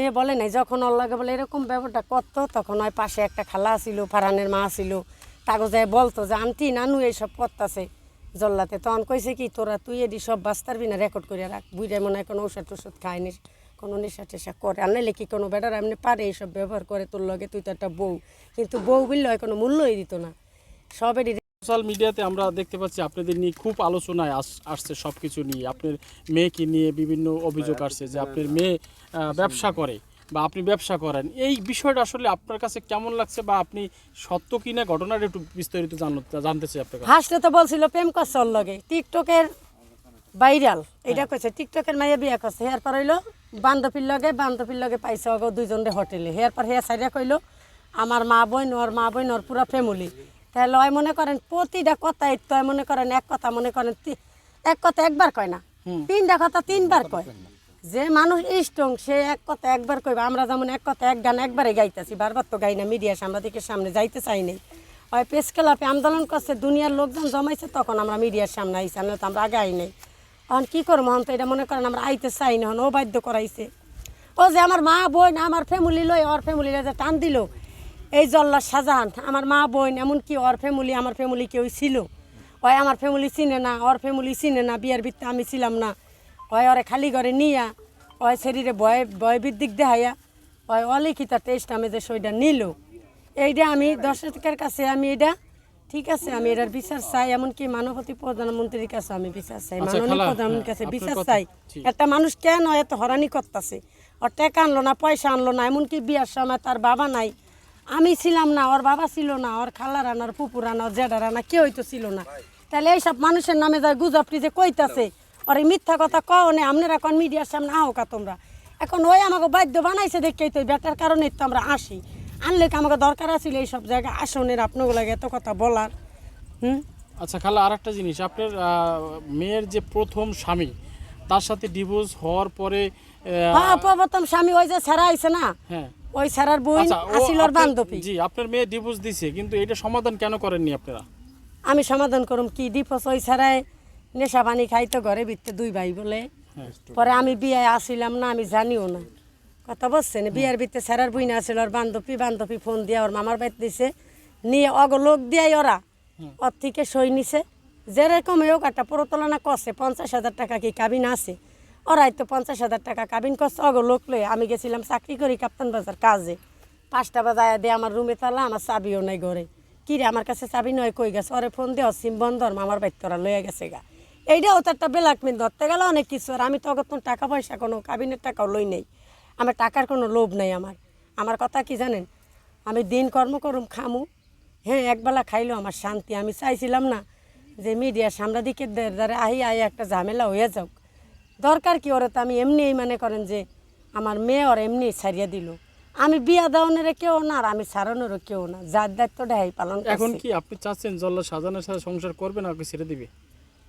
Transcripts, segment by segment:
মেয়ে বলে নাই, যখন ওর লাগে বলে এরকম ব্যাপারটা করতো, তখন ওই পাশে একটা খালা ছিল ফারানের মা ছিল যায় বলতো যে, আন্টি, নানু এইসব করতেছে জল্লাতে। তখন কইছে কি, তোরা তুই এডি সব বাস্তারবি না রেকর্ড করে রাখ। বুঝে মনে হয় কোনো ঔষধ টষধ খায়নি, কোনো নেশা টেশা করে। আর নাইলে কি কোনো বেটার এমনি পারে এইসব ব্যবহার করে তোর লগে? তুই তো একটা বউ। কিন্তু বউ বললে হয় কোনো মূল্যই দিত না। সবেরই সোশ্যাল মিডিয়াতে আমরা দেখতে পাচ্ছি আপনাদের নিয়ে খুব আলোচনায় আস- আসছে সব কিছু নিয়ে। আপনার মেয়েকে নিয়ে বিভিন্ন অভিযোগ আসছে যে আপনার মেয়ে ব্যবসা করে বা আপনি ব্যবসা করেন। এই বিষয়টা আসলে আপনার কাছে কেমন লাগছে বা আপনি সত্য কিনা ঘটনাটা একটু বিস্তারিত জানো- জানতে চাই আপনার কাছে। ফার্স্টে তো বলছিল প্রেম করছে ওর লগে। টিকটকের ভাইরাল। এটা কইছে টিকটকের মাইয়া বিয়া করছে। হেয়ার পর হইল বান্ধবীর লগে বান্ধবীর লগে পাইছে অগো দুইজনে হোটেলে। হেয়ার পর হেয়ার সাইডে কইলো আমার মা বোন ওর মা বোন ওর পুরা ফ্যামিলি তাহলে ওই মনে করেন প্রতিটা কথাই তো মনে করেন এক কথা মনে করেন এক কথা একবার কয় না? তিনটা কথা তিনবার কয়। যে মানুষ স্ট্রং সে এক কথা একবার কইবা। আমরা যেমন এক কথা এক গান একবারে গাইতেছি বারবার তো গাই না মিডিয়া সাংবাদিকের সামনে যাইতে চাই নাই। ওই প্রেস ক্লাবে আন্দোলন করছে দুনিয়ার লোকজন জমাইছে তখন আমরা মিডিয়ার সামনে আইসি না তো আমরা আগে আই নাই। এখন কী করব? হন তো এটা মনে করেন আমরা আইতে চাই না হন ও বাধ্য করাইছে। ও যে আমার মা বোন আমার ফ্যামিলি লই ওর ফ্যামিলি যে টান দিল এই জল্লা শাহজাহান আমার মা বোন এমনকি ওর ফ্যামিলি আমার ফ্যামিলি কেউ ছিল। ওই আমার ফ্যামিলি চিনে না ওর ফ্যামিলি চিনে না বিয়ার ভিত্তে আমি ছিলাম না। ওই ওরে খালি ঘরে নিয়া ওই শরীরে ভয় ভয় বিদ্যিক দেখাইয়া ওই অলিখিতা টেস্ট আমি যে সইটা নিল। এইটা আমি দর্শকের কাছে আমি এটা ঠিক আছে আমি এটার বিচার চাই এমনকি মানবতী প্রধানমন্ত্রীর কাছে আমি বিচার চাই আচ্ছা, মাননীয় প্রধানমন্ত্রীর কাছে বিচার চাই। একটা মানুষ কেন এত হরানি করতেছে? ওর টাকা আনলো না পয়সা আনলো না এমনকি বিয়ার সময় তার বাবা নাই আমি ছিলাম না ওর বাবা ছিল না ওর খালা রানা ওর পুপুর রানা ওর রানা কেউই তো ছিল না। তাহলে এইসব মানুষের নামে যায় গুজবটি যে কইতাছে? ওর এই মিথ্যা কথা কও নে আপনারা এখন মিডিয়ার সামনে আও কা তোমরা? এখন ওই আমাকে বাধ্য বানাইছে দেখেই তো বেটার কারণে তো আমরা আসি। আনলে কি আমাকে দরকার আছিল এইসব জায়গায়? আসনের আপনাগুলোকে এত কথা বলার। হুম? আচ্ছা খালা আর একটা জিনিস। আপনার মেয়ের যে প্রথম স্বামী তার সাথে ডিভোর্স হওয়ার পরে হ্যাঁ প্রথম স্বামী ওই যে ছাড়া আইছে না? হ্যাঁ। ওই আচ্ছা ও আসিল ওর বান্ধবী। জি আপনার মেয়ে ডিভোর্স দিছে কিন্তু এটা সমাধান কেন করেননি আপনারা? আমি সমাধান করুম কি? ডিপোস ওই ছাড়াই নেশা পানি খাইতো ঘরে ভিতরে দুই ভাই বলে। পরে আমি বিয়ে আসিলাম না আমি জানিও না। কথা বলছেন? বিয়ার ভিতরে স্যারার বইনা আসিল ওর বান্ধবী বান্ধবী ফোন দিয়ে ওর মামার বাড়ি দিছে। নিয়ে অগ লোক দিয়াই ওরা। ওর থেকে সই নিছে। যেরকম হোক একটা প্রতলনা করছে পঞ্চাশ হাজার টাকা কি কাবিন আছে? ওরাই তো পঞ্চাশ হাজার টাকা কাবিন করছে। অগ লোক লয়ে আমি গেছিলাম চাকরি করি কাপ্তান বাজার কাজে। পাঁচটা বাজায় দিয়ে আমার রুমে তালা, আমার চাবিও নাই ঘরে। কিরে আমার কাছে চাবি নয় কই গেছে? ওরে ফোন দিয়ে সিম বন্ধ ওর মামার বাড়ি তোরা লয়ে গেছে গা। এইটাও তো একটা বেলাকমিন ধরতে গেলে অনেক কিছু, আর আমি তো তখন টাকা পয়সা কোনো, কাবিনের টাকাও লই নেই। আমার টাকার কোনো লোভ নেই আমার। আমার কথা কি জানেন? আমি দিন কর্ম করুম, খামু। হ্যাঁ একবেলা খাইলো আমার শান্তি। আমি চাইছিলাম না যে মিডিয়া সাংবাদিকের দ্বারা আহি আহি একটা ঝামেলা হয়ে যাক। দরকার কি ওরে তো আমি এমনিই মানে করেন যে আমার মেয়ে ওর এমনি ছাড়িয়ে দিল। আমি বিয়া দাওনের কেউ না আর আমি ছাড়ানোরও কেউ না যার দায়িত্বটা হ্যাঁ পালন এখন কি আপনি চাচ্ছেন জল্লা সাজানোর সাথে সংসার করবেন ওকে ছেড়ে দিবে?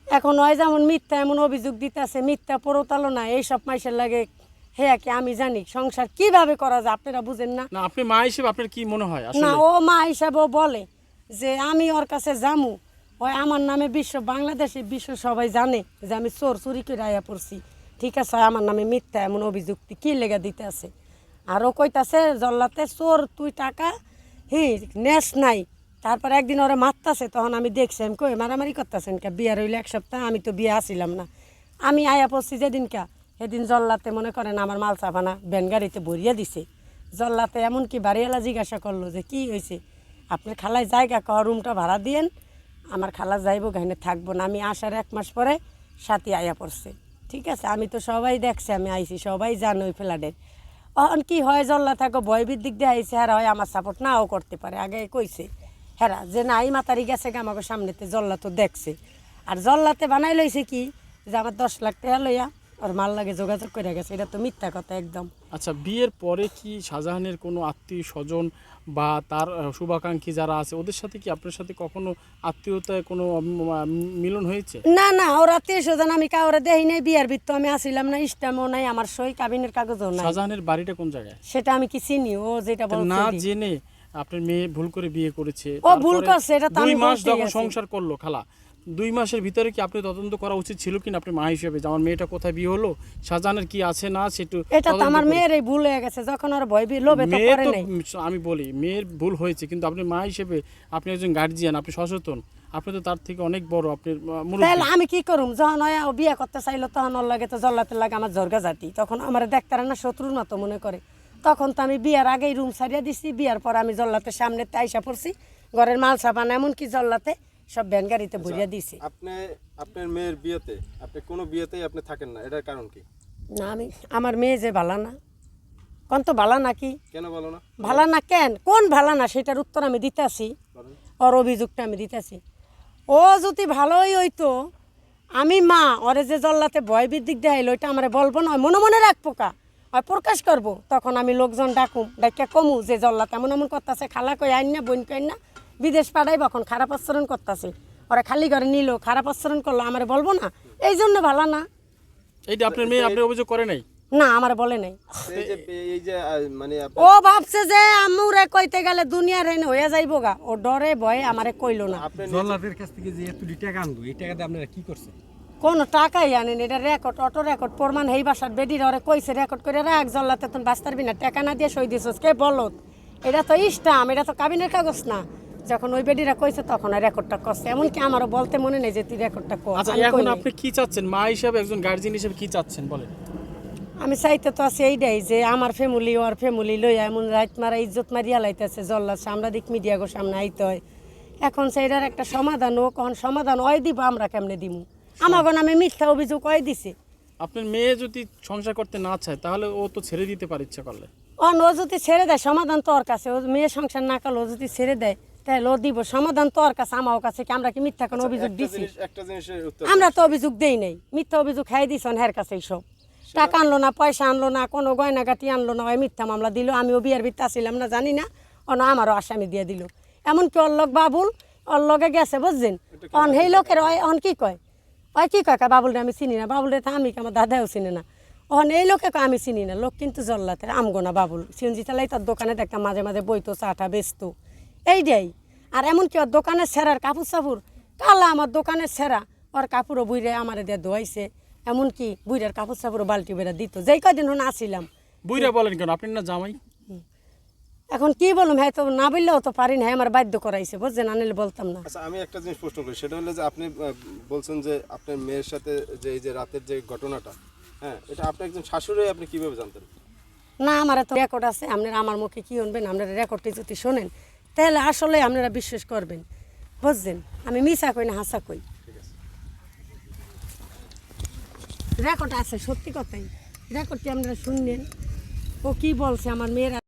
এখন ওই যেমন মিথ্যা এমন অভিযোগ দিতেছে মিথ্যা প্রতালনা এইসব মাইসের লাগে হ্যাঁ কি আমি জানি সংসার কীভাবে করা যায় আপনারা বুঝেন না। না আপনি মা হিসেবে আপনার কি মনে হয় না ও মা হিসাবেও বলে যে আমি ওর কাছে যামু ওই আমার নামে বিশ্ব, বাংলাদেশে বিশ্ব সবাই জানে যে আমি চোর চুরি করে আয়া পড়ছি। ঠিক আছে আমার নামে মিথ্যা এমন অভিযুক্তি কি লেগে দিতে আছে? আর ও কইতাছে, জল্লাতে চোর, তুই টাকা, হি, নেস নাই। তারপর একদিন ওরে মারতাছে, তখন আমি দেখছি আমি কই মারামারি করতেছেন কে? বিয়ার হইলে এক সপ্তাহ, আমি তো বিয়ে আসিলাম না। আমি আয়া পড়ছি যেদিন কা? সেদিন জল্লাতে মনে করেন আমার মাল চাপানা ভ্যান গাড়িতে ভরিয়ে দিছে। জল্লাতে এমনকি বাড়িওয়ালা জিজ্ঞাসা করল যে, কি হয়েছে আপনার খালায় জায়গা কহ রুমটা ভাড়া দিয়েন। আমার খালা যাইবো গাইনে থাকব না। আমি আসার এক মাস পরে সাথে আয়া পড়ছে। ঠিক আছে? আমি তো সবাই দেখছি, আমি আইছি, সবাই জানো ওই ফ্ল্যাটের অহন কি হয়, জল্লা থাকো ভয়বির দিক দিয়ে আইছে হ্যাঁ হয় আমার সাপোর্ট নাও করতে পারে। আগে কইছে, হেরা, যে নাই মাতারি গেছে আমাকে সামনেতে জল্লা তো দেখছে। আর জল্লাতে বানাই লইছে কি, যে আমার দশ লাখ টাকা লইয়া আর মাল লাগে যোগাযোগ করে গেছে এটা তো মিথ্যা কথা একদম। আচ্ছা বিয়ের পরে কি শাহজাহানের কোনো আত্মীয় স্বজন বা তার শুভাকাঙ্ক্ষী যারা আছে ওদের সাথে কি আপনার সাথে কখনো আত্মীয়তায় কোনো মিলন হয়েছে? না না ওরা আত্মীয় স্বজন আমি কাউরে দেই নাই বিয়ার বৃত্ত আমি আসিলাম না ইস্টামও নাই আমার সই কাবিনের কাগজও নাই। শাহজাহানের বাড়িটা কোন জায়গায়? সেটা আমি কি চিনি? ও যেটা বলছে না জেনে আপনার মেয়ে ভুল করে বিয়ে করেছে ও ভুল করছে, এটা তো আমি মাস যখন সংসার করল খালা। দুই মাসের ভিতরে কি আপনি তদন্ত করা উচিত ছিল কিনা? আপনি মা হিসেবে যে আমার মেয়েটা কোথায় বিয়ে হলো শাহজাহানের কি আছে না আছে একটু এটা তো আমার। মেয়ের এই ভুল হয়ে গেছে যখন ওর ভয় বি- লোভে তো করে নাই। আমি বলি মেয়ের ভুল হয়েছে কিন্তু আপনি মা হিসেবে আপনি একজন গার্জিয়ান আপনি সচেতন। আপনি তো তার থেকে অনেক বড় আপনি আহ, তাহলে আমি কি করুম? যখন বিয়ে করতে চাইলো তখন ওর লাগে তো জল্লাতে লাগে আমার জর্গা জাতি। তখন আমার দেখতে না শত্রুর মতো মনে করে। তখন তো আমি বিয়ার আগেই রুম সারিয়া দিছি বিয়ার পর আমি জল্লাতে সামনে আইসা পড়ছি ঘরের মাল সাবান এমনকি জল্লাতে সব ভ্যান গাড়িতে ভরিয়া দিছি আপনি আপনার মেয়ের বিয়েতে আপনি কোনো বিয়েতেই আপনি থাকেন না এটার কারণ কি? না আমি আমার মেয়ে যে ভালা না কোন তো ভালা নাকি? কেন বলো না? ভালা না কেন? কোন ভালা না সেটার উত্তর আমি দিতে আসি ওর অভিযোগটা আমি দিতেছি ও যদি ভালোই হইতো আমি মা ওরে যে জল্লাতে ভয় দিক দেখাইলো ওইটা আমার বলব না মনে মনে রাখব কা? আর প্রকাশ করব। তখন আমি লোকজন ডাকুম ডাকিয়া কমু যে জল্লাতে এমন এমন করতেছে খালা কই আইন না বোন কই না। বিদেশ পাড়াই এখন খারাপ আচরণ করতেছে। ওরা খালি ঘরে নিল খারাপ আচরণ করল আমার বলব না? এই জন্য ভালো না। এইটা আপনার মেয়ে আপনি অভিযোগ করে নাই? না আমার বলে নাই। এই যে এই যে আহ, মানে ও ভাবছে যে আমুরে কইতে গেলে দুনিয়ার হেন হয়ে যাইব গা। ও ডরে ভয়ে আমারে কইলো না। জল্লাদের কাছ থেকে যে এতটি টাকা আনব এই টাকা দিয়ে আপনারা কি করছেন? কোনো টাকাই আনেন এটা রেকর্ড অটো রেকর্ড প্রমাণ হেই বাসার বেডির ওরে কইছে রেকর্ড করে রাখ জল্লাতে তুমি বাস্তার বিনা টাকা না দিয়ে সই দিছস কে বলত এটা তো ইস্টাম এটা তো কাবিনের কাগজ না। যখন ওই বেডিরা কইছে তখন আর রেকর্ডটা করছে। এমনকি আমারও বলতে মনে নেই যে তুই রেকর্ডটা কর। আচ্ছা এখন আপনি কি চাচ্ছেন? মা হিসেবে একজন গার্জিয়ান হিসেবে কি চাচ্ছেন বলেন। আমি চাইতে তো আছে এইটাই যে আমার ফ্যামিলি ওর ফ্যামিলি লইয়া এমন রাত মারা ইজ্জত মারিয়া লাইতেছে জল্লা সামনা দিক মিডিয়া গো সামনে আইতে হয়। এখন সেইটার একটা সমাধান ও কখন সমাধান ওই দিব আমরা কেমনে দিমু? আমাকে নামে মিথ্যা অভিযোগ ওই দিছে। আপনার মেয়ে যদি সংসার করতে না চায় তাহলে ও তো ছেড়ে দিতে পারে ইচ্ছা করলে। অন ও যদি ছেড়ে দেয় সমাধান তো ওর কাছে। ও মেয়ে সংসার না করলে ও যদি ছেড়ে দেয় তাহলে দিব সমাধান তো ওর কাছে আমার কাছে কি আমরা কি মিথ্যা কোনো অভিযোগ দিছি? আমরা তো অভিযোগ দেই নাই। মিথ্যা অভিযোগ খাই দিছন হের কাছে সব টাকা আনলো না পয়সা আনলো না কোনো গয়নাগাটি আনলো না ওই মিথ্যা মামলা দিল। আমিও বিয়ার ভিত্তি আসছিলাম না জানি না। অন আমারও আসামি দিয়ে দিল। এমনকি অল্লক বাবুল অল্লগে গেছে বুঝছেন? অন সেই লোকের অন কি কয়? ওই কি কয় বাবুলরে আমি চিনি না? বাবুলরে তো আমি কি আমার দাদাও চিনি না। অন এই লোকে আমি চিনি না। লোক কিন্তু জল্লাতে আমগোনা বাবুল। সিএনজি চালাই তার দোকানে দেখতাম মাঝে মাঝে বইতো চাটা বেচতো। এইটাই আর এমনকি ওর দোকানের সেরার কাপড় সাপুর কালা আমার দোকানের সেরা। ওর কাপড়ও বুইরে আমার দিয়ে ধোয়াইছে। এমনকি বুইরার কাপড় সাপুরও বালতি বেড়া দিত। যেই কদিন হন আসিলাম বুইরা বলেন কেন? আপনি না জামাই? এখন কি বললাম হ্যাঁ তো না বললেও তো পারি না হ্যাঁ আমার বাধ্য করাইছে বুঝছেন? আনিলে বলতাম না। আচ্ছা আমি একটা জিনিস প্রশ্ন করি সেটা হলো যে আপনি বলছেন যে আপনার মেয়ের সাথে যে এই যে রাতের যে ঘটনাটা হ্যাঁ এটা আপনি একজন শাশুড়ি আপনি কীভাবে জানতেন? না আমার তো রেকর্ড আছে। আপনারা আমার মুখে কি শুনবেন? আপনারা রেকর্ডটি যদি শোনেন তাহলে আসলে আপনারা বিশ্বাস করবেন। বুঝছেন? আমি মিশা কই না হাসা কই। রেকর্ড আছে, সত্যি কথাই। রেকর্ডটি আপনারা শুনলেন? ও কি বলছে আমার মেয়েরা?